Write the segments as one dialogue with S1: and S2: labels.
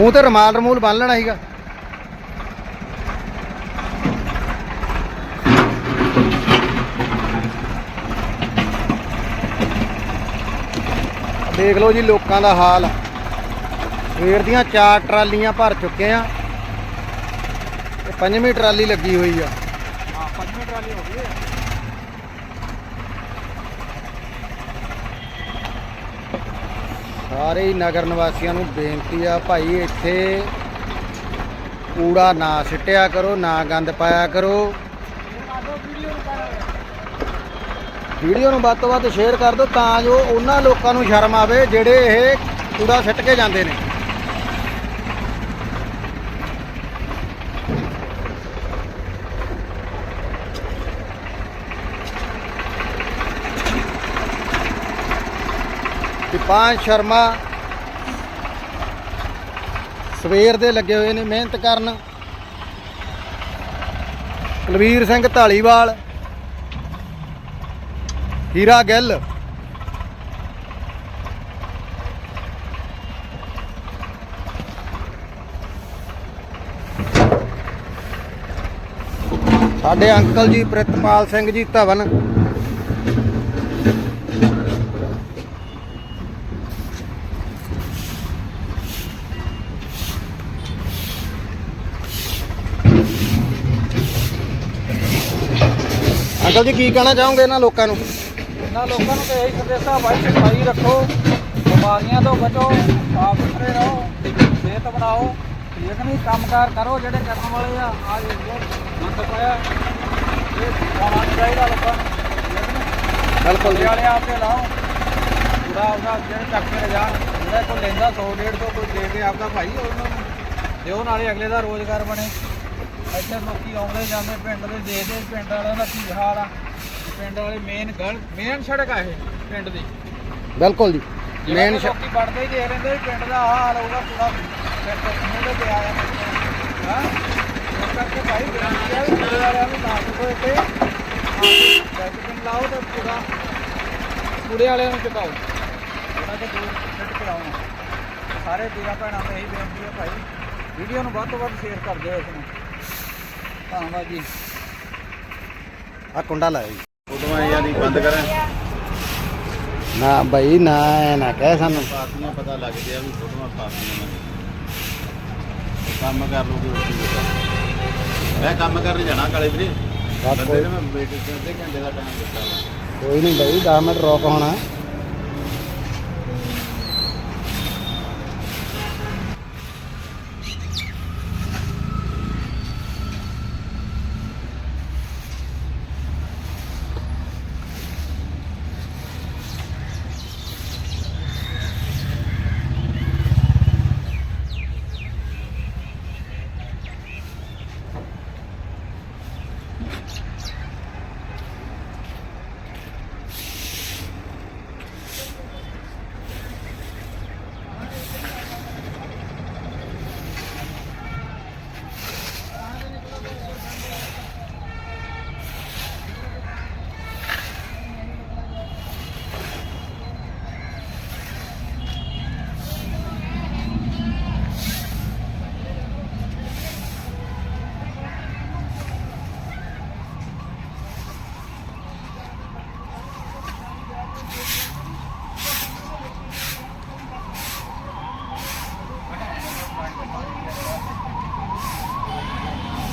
S1: ਮੂੰਹ ਤੇ ਰਮਾਲ ਰਮੂਲ ਬੰਨ ਲੈਣਾ ਸੀਗਾ। ਦੇਖ ਲਓ ਜੀ ਲੋਕਾਂ ਦਾ ਹਾਲ। ਸਵੇਰ ਦੀਆਂ ਚਾਰ ਟਰਾਲੀਆਂ ਭਰ ਚੁੱਕੇ ਆ। ਤੇ ਪੰਜਵੀਂ ਟਰਾਲੀ ਲੱਗੀ ਹੋਈ ਆ।
S2: ਹਾਂ, ਪੰਜਵੀਂ ਟਰਾਲੀ ਹੋ ਗਈ। ਹੈ
S1: ਸਾਰੇ ਹੀ ਨਗਰ ਨਿਵਾਸੀਆਂ ਨੂੰ ਬੇਨਤੀ ਆ, ਭਾਈ ਇੱਥੇ ਕੂੜਾ ਨਾ ਸਿੱਟਿਆ ਕਰੋ, ਨਾ ਗੰਦ ਪਾਇਆ ਕਰੋ। ਵੀਡੀਓ ਨੂੰ ਵੱਧ ਤੋਂ ਵੱਧ ਸ਼ੇਅਰ ਕਰ ਦਿਓ ਤਾਂ ਜੋ ਉਹਨਾਂ ਲੋਕਾਂ ਨੂੰ ਸ਼ਰਮ ਆਵੇ ਜਿਹੜੇ ਇਹ ਕੂੜਾ ਸਿੱਟ ਕੇ ਜਾਂਦੇ ਨੇ। ਦੀਪਾਨ ਸ਼ਰਮਾ ਸਵੇਰ ਦੇ ਲੱਗੇ ਹੋਏ ਨੇ, ਮਿਹਨਤ ਕਰਨ। ਕੁਲਵੀਰ ਸਿੰਘ ਢਾਲੀਵਾਲ ਹੀਰਾ ਗਿੱਲ। ਸਾਡੇ ਅੰਕਲ ਜੀ, ਪ੍ਰਿਤਪਾਲ ਸਿੰਘ ਜੀ, ਧਵਨ। ਅੰਕਲ ਜੀ ਕੀ ਕਹਿਣਾ ਚਾਹੋਗੇ ਇਹਨਾਂ ਲੋਕਾਂ ਨੂੰ?
S2: ਇਹਨਾਂ ਲੋਕਾਂ ਨੂੰ ਤੇ ਇਹੀ ਸੰਦੇਸ਼ਾ ਭਾਈ ਸਫ਼ਾਈ ਰੱਖੋ ਬਿਮਾਰੀਆਂ ਤੋਂ ਬਚੋ ਸਾਫ਼ ਸੁਥਰੇ ਰਹੋ ਸਿਹਤ ਬਣਾਓ ਠੀਕ ਨਹੀਂ ਕੰਮਕਾਰ ਕਰੋ ਜਿਹੜੇ ਕਰਨ ਵਾਲੇ ਆ ਆ ਦੇਖੋ ਮੰਦ ਪਾਇਆ। ਇਹ ਹੋਣਾ ਨੀ ਚਾਹੀਦਾ ਲੋਕਾਂ ਨੂੰ?
S1: ਬਿਲਕੁਲ ਜੀ।
S2: ਵਾਲੇ ਆਪੇ ਲਾਓ। ਪੂਰਾ ਉਹਦਾ ਜਿਹੜੇ ਚੱਕ ਕੇ ਲਿਜਾਣ ਜਿਹੜਾ ਕੋਈ ਲੈਂਦਾ 100 150 ਕੋਈ ਦੇ ਕੇ ਆਪਦਾ ਭਾਈ ਉਹਨਾਂ ਨੂੰ ਦਿਓ ਨਾਲੇ ਅਗਲੇ ਦਾ ਰੋਜ਼ਗਾਰ ਬਣੇ। ਇੱਥੇ ਲੋਕੀ ਆਉਂਦੇ ਜਾਂਦੇ ਪਿੰਡ ਦੇ ਦੇਖਦੇ ਪਿੰਡ ਵਾਲਿਆਂ ਦਾ ਕੀ ਹਾਲ ਆ। ਪਿੰਡ ਵਾਲੇ ਮੇਨ ਗਲ ਮੇਨ ਸੜਕ ਆ ਇਹ ਪਿੰਡ ਦੀ।
S1: ਬਿਲਕੁਲ ਜੀ।
S2: ਮੇਨ ਲੋਕੀ ਵੜਦੇ ਹੀ ਦੇਖ ਲੈਂਦੇ ਵੀ ਪਿੰਡ ਦਾ ਆਹ ਹਾਲ ਹੋਊਗਾ ਪੂਰਾ ਪਿੰਡ ਦੇ ਮੂਹਰੇ ਤੇ ਆ। ਜਾਂਦਾ ਹਾਂ? ਇਸ ਕਰਕੇ ਭਾਈ ਬੇਨਤੀ ਹੈ ਵੀ ਪਿੰਡ ਵਾਲਿਆਂ ਨੂੰ ਨਾ ਕੋਈ ਇੱਥੇ। ਡਸਟਬਿਨ ਲਾਓ ਤੇ ਪੂਰਾ ਕੂੜੇ ਵਾਲਿਆਂ ਨੂੰ ਚੁਕਾਓ। ਉਹਨਾਂ ਦੇ ਦੂਰ ਸਿੱਟ ਕੇ ਆਉਣਾ। ਸਾਰੇ ਵੀਰਾਂ ਭੈਣਾਂ ਨੂੰ ਇਹੀ ਬੇਨਤੀ ਹੈ ਭਾਈ ਵੀਡੀਓ ਨੂੰ ਵੱਧ ਤੋਂ ਵੱਧ ਸ਼ੇਅਰ ਕਰ ਦਿਓ ਇਸ ਨੂੰ। ਧੰਨਵਾਦ ਜੀ।
S1: ਆ ਕੁੰਡਾ ਲਾਇਆ ਜੀ।
S3: ਫੋਟੋਆਂ ਯਾਰੀ ਬੰਦ ਕਰਾਂ।
S1: ਨਾ ਬਈ ਨਾ ਐ ਨਾ ਕਹਿ ਸਾਨੂੰ।
S3: ਪਾਰਟੀਆਂ ਪਤਾ ਲੱਗ ਗਿਆ ਵੀ ਫੋਟੋਆਂ ਪਾਰਟੀਆਂ ਨੇ ਕੰਮ ਕਰ ਲੂਗੀ ਉੱਥੇ ਮੈਂ ਕੰਮ ਕਰਨ ਜਾਣਾ ਕਾਲੇ ਵੀਰੇ।
S1: ਬਸ
S3: ਬੰਦੇ
S1: ਕੋਈ
S3: ਨੇ ਮੈਂ ਵੇਟ ਕਰਦੇ ਘੰਟੇ ਦਾ ਟਾਈਮ ਦਿੱਤਾ ਵਾ।
S1: ਕੋਈ ਨਹੀਂ ਬਈ 10 ਮਿੰਟ ਰੋਕ ਹੋਣਾ।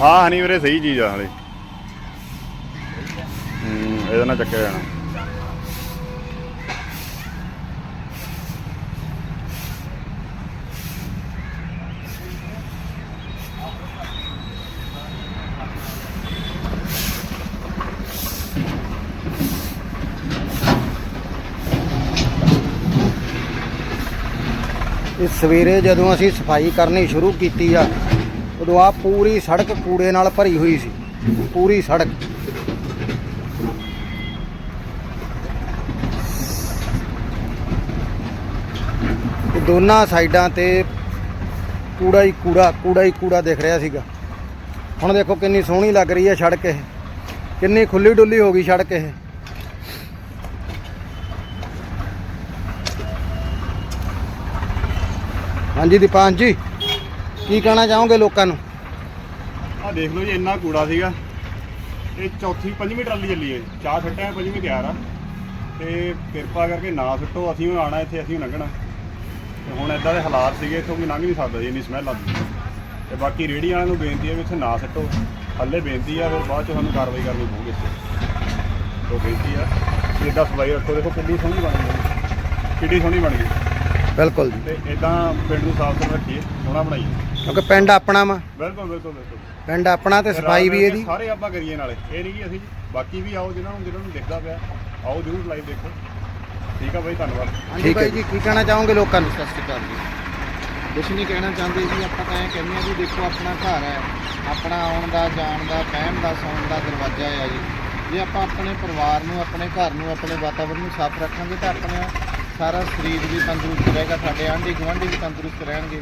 S4: ਹਾਂ ਹਨੀ ਵੀਰੇ, ਸਹੀ ਚੀਜ਼ ਆ ਹਲੇ। ਹੂੰ, ਇਹਦਾ ਨਾਲ ਚੱਕਿਆ ਜਾਣਾ।
S1: ਇਹ ਸਵੇਰੇ ਜਦੋਂ ਅਸੀਂ ਸਫ਼ਾਈ ਕਰਨੀ ਸ਼ੁਰੂ ਕੀਤੀ ਆ ਉਦੋਂ ਆ ਪੂਰੀ ਸੜਕ ਕੂੜੇ ਨਾਲ ਭਰੀ ਹੋਈ ਸੀ। ਪੂਰੀ ਸੜਕ। ਦੋਨਾਂ ਸਾਈਡਾਂ ਤੇ ਕੂੜਾ ਹੀ ਕੂੜਾ ਕੂੜਾ ਹੀ ਕੂੜਾ ਦਿਖ ਰਿਹਾ ਸੀਗਾ। ਹੁਣ ਦੇਖੋ ਕਿੰਨੀ ਸੋਹਣੀ ਲੱਗ ਰਹੀ ਹੈ ਸੜਕ ਇਹ। ਕਿੰਨੀ ਖੁੱਲੀ ਡੁੱਲੀ ਹੋ ਗਈ ਸੜਕ ਇਹ। ਹਾਂਜੀ ਦੀਪਾਨ ਜੀ। ਕੀ ਕਹਿਣਾ ਚਾਹੋਗੇ ਲੋਕਾਂ ਨੂੰ?
S4: ਆ ਦੇਖ ਲਓ ਜੀ, ਇੰਨਾ ਕੂੜਾ ਸੀਗਾ। ਇਹ ਚੌਥੀ, ਪੰਜਵੀਂ ਟਰਾਲੀ ਚੱਲੀ ਹੈ। ਚਾਰ ਛੱਟਿਆ ਪੰਜਵੀਂ ਤਿਆਰ ਆ। ਤੇ ਕਿਰਪਾ ਕਰਕੇ ਨਾ ਸੁੱਟੋ, ਅਸੀਂ ਹੁਣ ਆਣਾ ਇੱਥੇ, ਅਸੀਂ ਲੰਘਣਾ। ਤੇ ਹੁਣ ਇਦਾਂ ਦੇ ਹਾਲਾਤ ਸੀਗੇ, ਇੱਥੋਂ ਵੀ ਲੰਘ ਨਹੀਂ ਸਕਦਾ ਜੀ, ਇੰਨੀ ਸਮੈਲ ਆਉਂਦੀ ਹੈ। ਤੇ ਬਾਕੀ ਰੇਹੜੀ ਵਾਲਿਆਂ ਨੂੰ ਬੇਨਤੀ ਹੈ ਵੀ ਇੱਥੇ ਨਾ ਸੁੱਟੋ। ਹੱਲੇ ਬੇਨਤੀ ਆ, ਫਿਰ ਬਾਅਦ ਚ ਸਾਨੂੰ ਕਾਰਵਾਈ ਕਰਨੀ ਪਊਗੀ ਇੱਥੇ। ਤੋਂ ਬੇਨਤੀ ਆ। ਕਿ ਇਦਾਂ ਸਫ਼ਾਈ ਰੱਖੋ, ਦੇਖੋ ਕਿੰਨੀ ਸੋਹਣੀ ਬਣ ਗਈ ਕਿੱਡੀ ਸੋਹਣੀ ਬਣ ਗਈ
S1: ਬਿਲਕੁਲ ਜੀ।
S4: ਤੇ ਇਦਾਂ ਪਿੰਡ ਨੂੰ ਸਾਫ਼ ਸੁਥਰਾ ਰੱਖੀਏ ਸੋਹਣਾ ਬਣਾਈਏ।
S1: ਕਿਉਂਕਿ ਪਿੰਡ ਆਪਣਾ ਵਾ।
S4: ਬਿਲਕੁਲ ਬਿਲਕੁਲ ਬਿਲਕੁਲ।
S1: ਪਿੰਡ ਆਪਣਾ ਤੇ ਸਫ਼ਾਈ ਵੀ ਇਹਦੀ।
S4: ਸਾਰੇ ਆਪਾਂ ਕਰੀਏ ਨਾਲੇ। ਇਹ ਨਹੀਂ ਕਿ ਅਸੀਂ ਬਾਕੀ ਵੀ ਆਓ ਜਿਹਨਾਂ ਨੂੰ ਜਿਹਨਾਂ ਨੂੰ ਦਿਖਦਾ ਪਿਆ ਆਓ ਜਰੂਰ ਲਾਈਵ ਦੇਖੋ। ਠੀਕ ਆ ਬਾਈ ਧੰਨਵਾਦ।
S5: ਹਾਂਜੀ
S1: ਠੀਕ ਹੈ
S5: ਬਾਈ
S1: ਜੀ। ਕੀ ਕਹਿਣਾ ਚਾਹੋਗੇ ਲੋਕਾਂ ਨੂੰ?
S5: ਸਤਿ ਸ਼੍ਰੀ ਅਕਾਲ ਜੀ। ਕੁਛ ਨਹੀਂ ਕਹਿਣਾ ਚਾਹੁੰਦੇ ਜੀ ਆਪਾਂ ਤਾਂ ਇਹ ਕਹਿੰਦੇ ਆ ਵੀ ਦੇਖੋ ਆਪਣਾ ਘਰ ਹੈ। ਆਪਣਾ ਆਉਣ ਦਾ ਜਾਣ ਦਾ ਬਹਿਣ ਦਾ ਸੌਣ ਦਾ ਦਰਵਾਜ਼ਾ ਹੈ ਜੀ। ਜੇ ਆਪਾਂ ਆਪਣੇ ਪਰਿਵਾਰ ਨੂੰ ਆਪਣੇ ਘਰ ਨੂੰ ਆਪਣੇ ਵਾਤਾਵਰਨ ਨੂੰ ਸਾਫ਼ ਰੱਖਾਂਗੇ ਤਾਂ ਆਪਣਾ ਸਾਰਾ ਸਰੀਰ ਵੀ ਤੰਦਰੁਸਤ ਰਹੇਗਾ ਸਾਡੇ ਆਂਢੀ ਗੁਆਂਢੀ ਵੀ ਤੰਦਰੁਸਤ ਰਹਿਣਗੇ।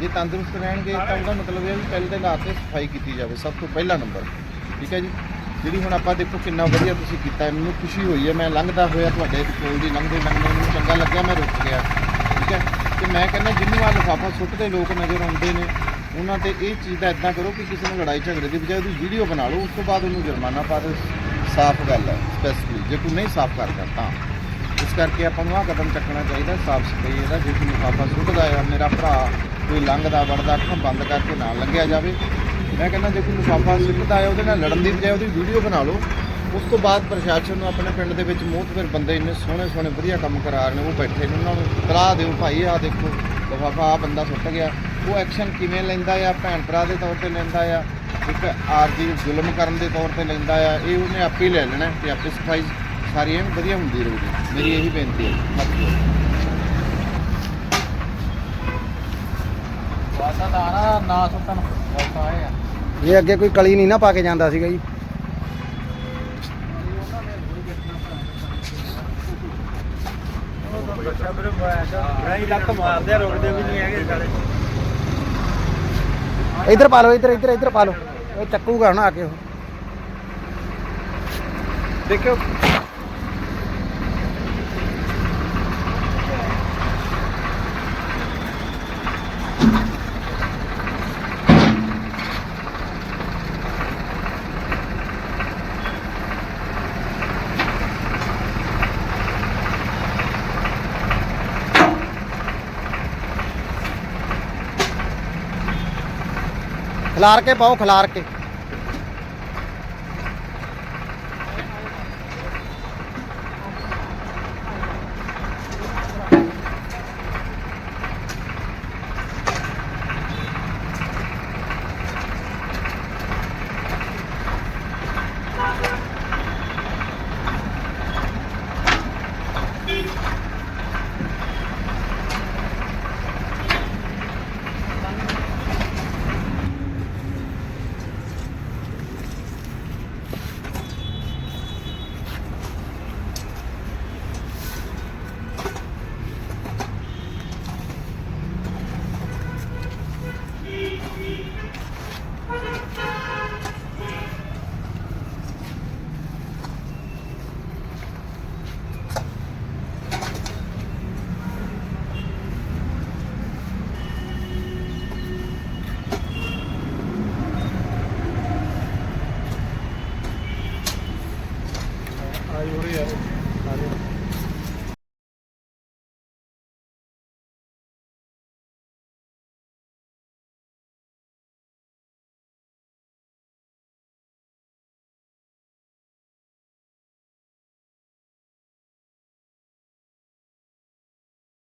S5: ਜੇ ਤੰਦਰੁਸਤ ਰਹਿਣਗੇ, ਤਾਂ ਉਹਦਾ ਮਤਲਬ ਇਹ ਵੀ ਪਹਿਲੇ ਦੇ ਲਾ ਕੇ ਸਫ਼ਾਈ ਕੀਤੀ ਜਾਵੇ, ਸਭ ਤੋਂ ਪਹਿਲਾ ਨੰਬਰ। ਠੀਕ ਹੈ ਜੀ? ਜਿਹੜੀ ਹੁਣ ਆਪਾਂ ਦੇਖੋ ਕਿੰਨਾ ਵਧੀਆ ਤੁਸੀਂ ਕੀਤਾ, ਮੈਨੂੰ ਖੁਸ਼ੀ ਹੋਈ ਹੈ, ਮੈਂ ਲੰਘਦਾ ਹੋਇਆ ਤੁਹਾਡੇ ਕੋਲ ਦੀ ਲੰਘਦੇ ਲੰਘਦੇ, ਮੈਨੂੰ ਚੰਗਾ ਲੱਗਿਆ, ਮੈਂ ਰੁਕ ਗਿਆ। ਠੀਕ ਹੈ? ਤੇ ਮੈਂ ਕਹਿੰਦਾ ਜਿਹਨੂੰ ਆ ਲਿਫਾਫਾ ਸੁੱਟਦੇ ਲੋਕ ਨਜ਼ਰ ਆਉਂਦੇ ਨੇ, ਉਹਨਾਂ ਤੇ ਇਹ ਚੀਜ਼ ਦਾ ਇਦਾਂ ਕਰੋ ਕਿ ਕਿਸੇ ਨੂੰ ਲੜਾਈ ਝਗੜੇ ਦੀ ਬਜਾਏ ਉਹਦੀ ਵੀਡੀਓ ਬਣਾ ਲਓ, ਉਸ ਤੋਂ ਬਾਅਦ ਉਹਨੂੰ ਜੁਰਮਾਨਾ ਪਾ ਦਿਓ, ਸਾਫ਼ ਗੱਲ ਹੈ ਸਪੈਸੀਫਿਕਲੀ ਜੇ ਕੋਈ ਨਹੀਂ ਸਾਫ਼ ਕਰਦਾ, ਤਾਂ। ਇਸ ਕਰਕੇ ਆਪਾਂ ਨੂੰ ਆਹ ਕਦਮ ਚੱਕਣਾ ਚਾਹੀਦਾ, ਸਾਫ਼ ਸਫ਼ਾਈ ਇਹਦਾ, ਜੇ ਕੋਈ ਲਿਫਾਫਾ ਸੁੱਟਦਾ ਆ, ਮੇਰਾ ਭਰਾ ਕੋਈ ਲੰਘਦਾ ਵੜਦਾ, ਅੱਖਾਂ ਬੰਦ ਕਰਕੇ ਨਾ ਲੰਘਿਆ ਜਾਵੇ। ਮੈਂ ਕਹਿੰਦਾ ਜੇ ਕੋਈ ਲਿਫਾਫਾ ਸੁੱਟਦਾ ਹੈ ਉਹਦੇ ਨਾਲ ਲੜਨ ਦੀ ਬਜਾਏ ਉਹਦੀ ਵੀਡੀਓ ਬਣਾ ਲਓ। ਉਸ ਤੋਂ ਬਾਅਦ ਪ੍ਰਸ਼ਾਸਨ ਨੂੰ ਆਪਣੇ ਪਿੰਡ ਦੇ ਵਿੱਚ ਮੋਹਤਵਰ ਬੰਦੇ ਇੰਨੇ ਸੋਹਣੇ ਸੋਹਣੇ ਵਧੀਆ ਕੰਮ ਕਰਾ ਰਹੇ ਨੇ ਉਹ ਬੈਠੇ ਨੇ, ਉਹਨਾਂ ਨੂੰ ਤਲਾਹ ਦਿਓ, ਭਾਈ, ਆਹ ਦੇਖੋ, ਲਿਫਾਫਾ ਆ ਬੰਦਾ ਸੁੱਟ ਗਿਆ। ਉਹ ਐਕਸ਼ਨ ਕਿਵੇਂ ਲੈਂਦਾ ਆ? ਭੈਣ ਭਰਾ ਦੇ ਤੌਰ ਤੇ ਲੈਂਦਾ ਆ? ਇੱਕ ਆਰਜੀ ਜ਼ੁਲਮ ਕਰਨ ਦੇ ਤੌਰ ਤੇ ਲੈਂਦਾ ਆ? ਇਹ ਉਹਨੇ ਆਪੇ ਹੀ ਲੈ ਲੈਣਾ ਤੇ ਆਪੇ ਸਫ਼ਾਈ ਸਾਰੀ ਐਨ ਵਧੀਆ ਹੁੰਦੀ ਰਹੂਗੀ। ਮੇਰੀ ਇਹੀ ਬੇਨਤੀ ਹੈ। ਵਾਸਾ ਦਾਣਾ ਨਾ ਸੁੱਟਣ। ਵਾਸਾ ਆਏ ਆ।
S1: ਇਹ ਅੱਗੇ ਕੋਈ ਕਲੀ ਨਹੀਂ ਨਾ ਪਾ ਕੇ ਜਾਂਦਾ ਸੀਗਾ ਜੀ।
S5: ਨਹੀਂ ਲੱਤ ਮਾਰਦੇ ਰੁਕਦੇ ਵੀ ਨਹੀਂ ਹੈਗੇ ਸਾਲੇ।
S1: ਇੱਧਰ ਪਾ ਲਓ ਇੱਧਰ ਇੱਧਰ ਇੱਧਰ ਪਾ ਲਓ। ਉਹ ਚੱਕੂਗਾ ਹੁਣ ਆ ਕੇ ਉਹ।
S5: ਦੇਖਿਓ।
S1: ਖਿਲਾਰ ਕੇ ਪਾਓ ਖਿਲਾਰ ਕੇ।